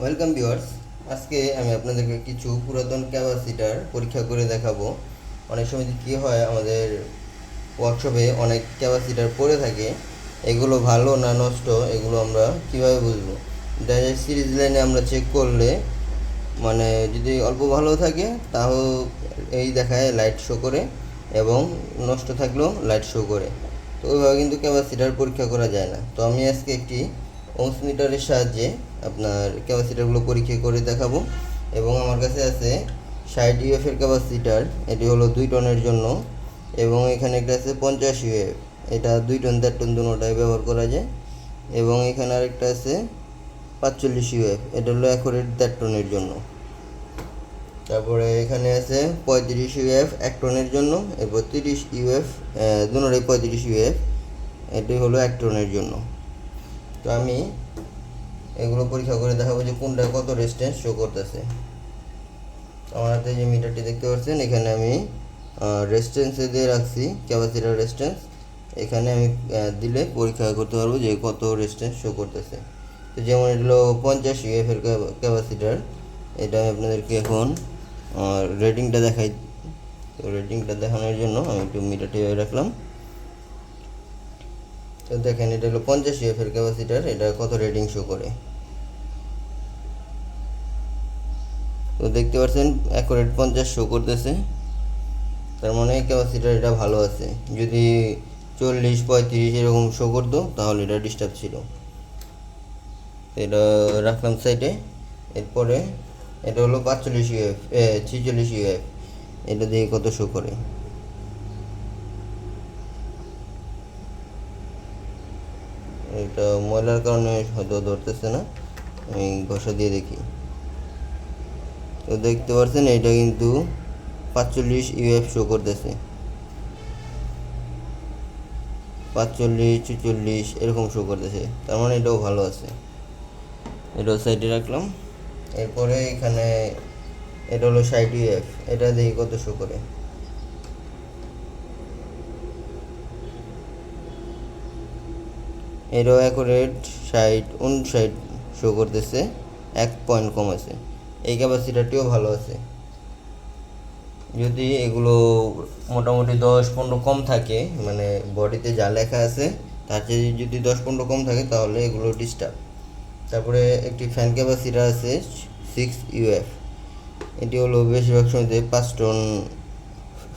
Welcome viewers আজকে আমি আপনাদেরকে কিছু পুরাতন ক্যাপাসিটার পরীক্ষা করে দেখাবো। অনেক সময় কী হয়, আমাদের ওয়ার্কশপে অনেক ক্যাপাসিটার পড়ে থাকে। এগুলো ভালো না নষ্ট, এগুলো আমরা কীভাবে বুঝব? যায় সিরিজ লাইনে আমরা চেক করলে মানে যদি অল্প ভালো থাকে তাও এই দেখায় লাইট শো করে এবং নষ্ট থাকলেও লাইট শো করে। তো ওইভাবে কিন্তু ক্যাপাসিটার পরীক্ষা করা যায় না। তো আমি আজকে একটি ওমস মিটারের সাহায্যে আপনার ক্যাপাসিটারগুলো পরীক্ষা করে দেখাবো। এবং আমার কাছে আছে ষাট ইউএফ এর ক্যাপাসিটার, এটি হলো দুই টনের জন্য। এবং এখানে একটা আছে পঞ্চাশ ইউএফ এটা দুই টন, দেড় টন দুটাই ব্যবহার করা যায়। এবং এখানে আরেকটা আছে পাঁচচল্লিশ ইউএফ এটা হলো অ্যাকোরেট দেড় টনের জন্য। তারপরে এখানে আছে পঁয়ত্রিশ ইউএফ এক টনের জন্য। এরপর তিরিশ ইউএফ দুটোটাই পঁয়ত্রিশ ইউএফ এটি হলো এক টনের জন্য। তো আমি এগুলো পরীক্ষা করে দেখাবো যে কোনটা কত রেস্টেন্স শো করতেছে। আমার হাতে যে মিটারটি দেখতে পাচ্ছেন, এখানে আমি রেস্টেন্সে দিয়ে রাখছি ক্যাপাসিটার রেস্টেন্স এখানে আমি দিলে পরীক্ষা করতে পারব যে কত রেস্টেন্স শো করতেছে। তো যেমন এটা হলো পঞ্চাশ ইউএফ এর ক্যাপাসিটার এটা আমি আপনাদেরকে এখন রেটিংটা দেখাই, তো রেটিংটা দেখানোর জন্য আমি একটু মিটারটি রাখলাম। তো দেখেন, এটা হলো পঞ্চাশ ইউএফ এর ক্যাপাসিটার এটা কত রেটিং শো করে। দেখতে পাচ্ছেন অ্যাকুরেট পঞ্চাশ শো করতেছে। তার মানে ক্যাপাসিটার এটা ভালো আছে। যদি চল্লিশ, পঁয়ত্রিশ এরকম শো করতো, তাহলে এটা ডিস্টার্ব ছিল। তো এটা রাখলাম সাইডে এরপরে এটা হলো পাঁচচল্লিশ ইউএফ ছিচল্লিশ ইউএফ এটা দিয়ে কত শো করে? এটা ময়লার কারণে হয়তো ধরতেছে না। আমি ঘষা দিয়ে দেখি। তো দেখতে পাচ্ছেন এটা কিন্তু পাঁচচল্লিশ ইউএফ শো করতেছে। পাঁচচল্লিশ, ছেচল্লিশ এরকম শো করতেছে। তার মানে এটাও ভালো আছে। এটাও সাইডে রাখলাম। এরপরে এখানে এটা হলো ষাট ইউএফ এটা দেখি কত শো করে। এটাও অ্যাকুরেট ষাট, উনষাট শো করতেছে। এক পয়েন্ট কম আছে। এই ক্যাপাসিটারটিও ভালো আছে। যদি এগুলো মোটামুটি দশ পনেরো কম থাকে মানে বডিতে যা লেখা আছে, তার চেয়ে যদি দশ পনেরো কম থাকে, তাহলে এগুলো ডিস্টার্ব তারপরে একটি ফ্যান ক্যাপাসিটার আছে সিক্স ইউএফ এটি হলো বেশিরভাগ সময়তে পাঁচ টন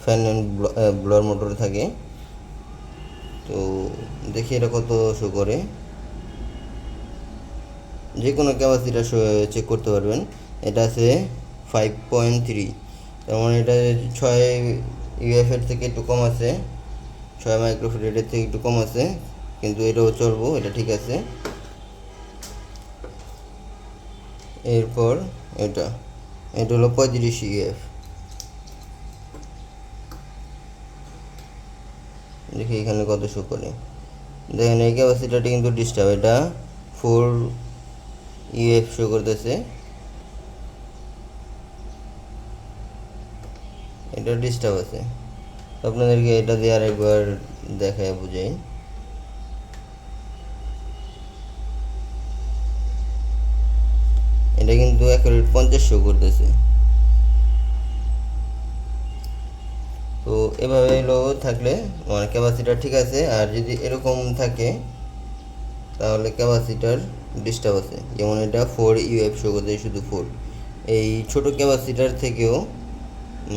ফ্যান ব্লোয়ার মোটর থাকে। তো দেখি এটা কত শো করে। যে কোনো ক্যাপাসিটার চেক করতে পারবেন। এটা আছে ফাইভ পয়েন্ট থ্রি তার মানে এটা ছয় ইউএফ এর থেকে একটু কম আছে, ছয় মাইক্রোফিটের থেকে একটু কম আছে, কিন্তু এটাও চলবো, এটা ঠিক আছে। এরপর এটা এটা হলো পঁয়ত্রিশ ইউএফ দেখি এখানে কত শো করে। দেখেন এই ক্যাপাসিটারটি কিন্তু ডিস্টার্ব এটা ফোর ইউএফ শো করতেছে। এটা ডিস্টার্ব আছে। আপনাদেরকে এটা দিয়ে আরেকবার দেখায়, বুঝাই। এটা কিন্তু অ্যাকুরেট পঞ্চাশ শো করতেছে। তো এভাবে এলো থাকলে মানে ক্যাপাসিটার ঠিক আছে, আর যদি এরকম থাকে, তাহলে ক্যাপাসিটার ডিস্টার্ব আছে। যেমন এটা ফোর ইউএফ শো করতে শুধু ফোর এই ছোট ক্যাপাসিটার থেকেও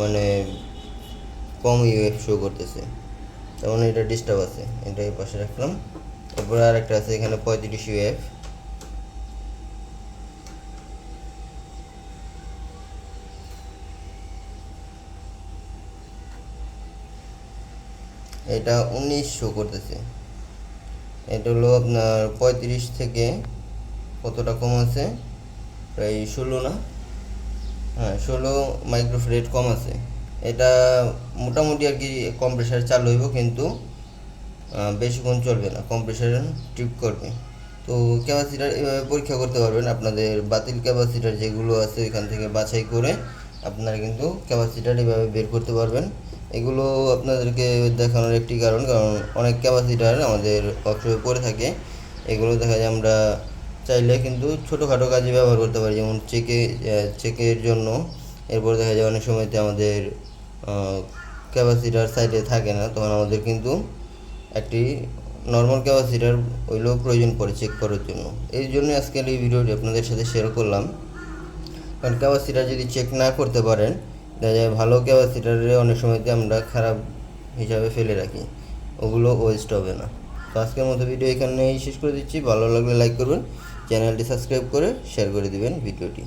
মানে কম ইউএফ শো করতেছে। তার মানে এটা ডিস্টার্ব আছে। এটা এই পাশে রাখলাম। তারপরে আরেকটা আছে, এখানে পঁয়ত্রিশ ইউএফ এটা উনিশ শো করতেছে। এটা হলো আপনার পঁয়ত্রিশ থেকে কতটা কম আছে? প্রায় ষোলো না? হ্যাঁ ষোলো মাইক্রোফ্রেড কম আছে। এটা মোটামুটি আর কি কম্প্রেসার চালু হইব কিন্তু বেশিক্ষণ চলবে না কম্প্রেসার ট্রিপ করবে। তো ক্যাপাসিটার এভাবে পরীক্ষা করতে পারবেন, আপনাদের বাতিল ক্যাপাসিটার যেগুলো আছে ওইখান থেকে বাছাই করে আপনারা কিন্তু ক্যাপাসিটার এভাবে বের করতে পারবেন। এগুলো আপনাদেরকে দেখানোর একটি কারণ কারণ অনেক ক্যাপাসিটার আমাদের ওয়ার্কশপে পড়ে থাকে। এগুলো দেখা যায় আমরা চাইলে কিন্তু ছোটোখাটো কাজে ব্যবহার করতে পারি, যেমন চেকে চেকের জন্য। এরপর দেখা যায় অনেক সময়তে আমাদের ক্যাপাসিটার সাইডে থাকে না, তখন আমাদের কিন্তু একটি নর্মাল ক্যাপাসিটার ওইগুলো প্রয়োজন পড়ে চেক করার জন্য। এই জন্য আজকের এই ভিডিওটি আপনাদের সাথে শেয়ার করলাম। কারণ ক্যাপাসিটার যদি চেক না করতে পারেন, দেখা যায় ভালো ক্যাপাসিটারে অনেক সময়তে আমরা খারাপ হিসাবে ফেলে রাখি। ওগুলো ওয়েস্ট হবে না। তো আজকের মতো ভিডিও এখানেই শেষ করে দিচ্ছি। ভালো লাগলে লাইক করবেন, চ্যানেলটি সাবস্ক্রাইব করে শেয়ার করে দিবেন ভিডিওটি।